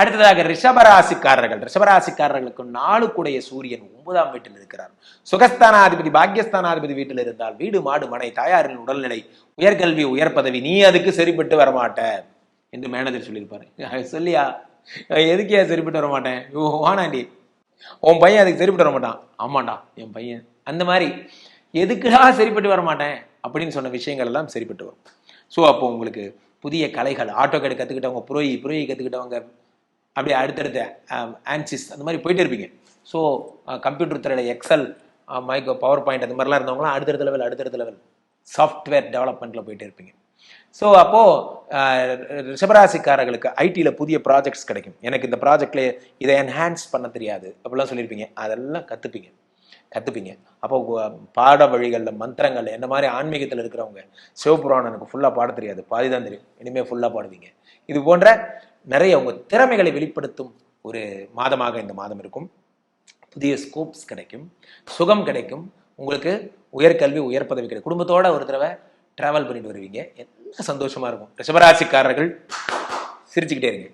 அடுத்ததாக ரிஷபராசிக்காரர்கள். ரிஷபராசிக்காரர்களுக்கு கூடைய சூரியன் ஒன்பதாம் வீட்டில் இருக்கிறார். சுகஸ்தானாதிபதி பாக்கியஸ்தானாதிபதி வீட்டில் இருந்தால் வீடு மாடு மனை தாயாரின் உடல்நிலை உயர்கல்வி உயர் பதவி நீ அதுக்கு சரிப்பட்டு வரமாட்ட என்று மேனேஜர் சொல்லியிருப்பாரு. சொல்லியா? எதுக்கே சரிப்பட்டு வர மாட்டேன் வானாண்டி. உன் பையன் அதுக்கு சரிப்பட்டு வரமாட்டான். ஆமாண்டா என் பையன். அந்த மாதிரி எதுக்குடா சரிப்பட்டு வர மாட்டேன் அப்படின்னு சொன்ன விஷயங்கள் எல்லாம் சரிப்பட்டு வரும். ஸோ அப்போ உங்களுக்கு புதிய கலைகள் ஆட்டோ கேடு கற்றுக்கிட்டவங்க புரோயி புரோயி கற்றுக்கிட்டவங்க அப்படியே அடுத்தடுத்த ஆன்சிஸ் அந்த மாதிரி போயிட்டே இருப்பீங்க. ஸோ கம்ப்யூட்டர் துறையில் எக்ஸல் மைக்ரோ பவர் பாயிண்ட் அந்த மாதிரிலாம் இருந்தவங்களாம் அடுத்தடுத்த லெவல் அடுத்தடுத்த லெவல் சாஃப்ட்வேர் டெவலப்மெண்ட்டில் போயிட்டே இருப்பீங்க. ஸோ அப்போது ரிஷபராசிக்காரர்களுக்கு ஐடியில் புதிய ப்ராஜெக்ட்ஸ் கிடைக்கும். எனக்கு இந்த ப்ராஜெக்ட்லேயே இதை என்ஹான்ஸ் பண்ண தெரியாது அப்படிலாம் சொல்லியிருப்பீங்க. அதெல்லாம் கற்றுப்பீங்க கற்றுப்பீங்க அப்போ பாட வழிகளில் மந்திரங்கள் என்ன மாதிரி ஆன்மீகத்தில் இருக்கிறவங்க சிவபுராணம் எனக்கு ஃபுல்லாக பாட தெரியாது. பாதி தான் தெரியும். இனிமேல் ஃபுல்லாக பாடுவீங்க. இது போன்ற நிறைய அவங்க திறமைகளை வெளிப்படுத்தும் ஒரு மாதமாக இந்த மாதம் இருக்கும். புதிய ஸ்கோப்ஸ் கிடைக்கும் சுகம் கிடைக்கும். உங்களுக்கு உயர்கல்வி உயர் பதவி கிடைக்கும். குடும்பத்தோட ஒரு தடவை டிராவல் பண்ணிட்டு வருவீங்க. என்ன சந்தோஷமா இருக்கும். ரிஷபராசிக்காரர்கள் சிரிச்சுக்கிட்டே இருங்க.